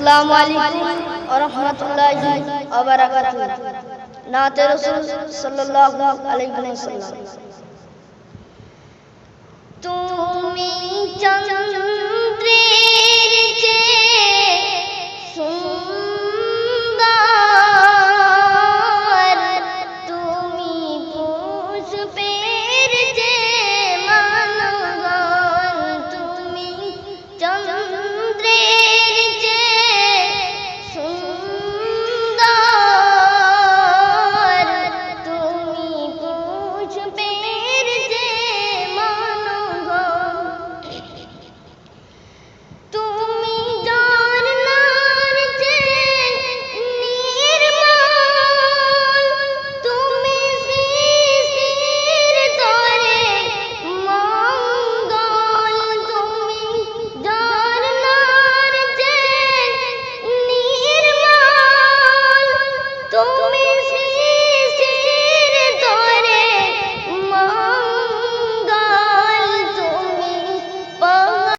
আসসালামু আলাইকুম ওয়া রাহমাতুল্লাহি ওয়া বারাকাতুহু। নাতে রাসূল সাল্লাল্লাহু আলাইহি ওয়াসাল্লাম। তুমি চন্দ্রে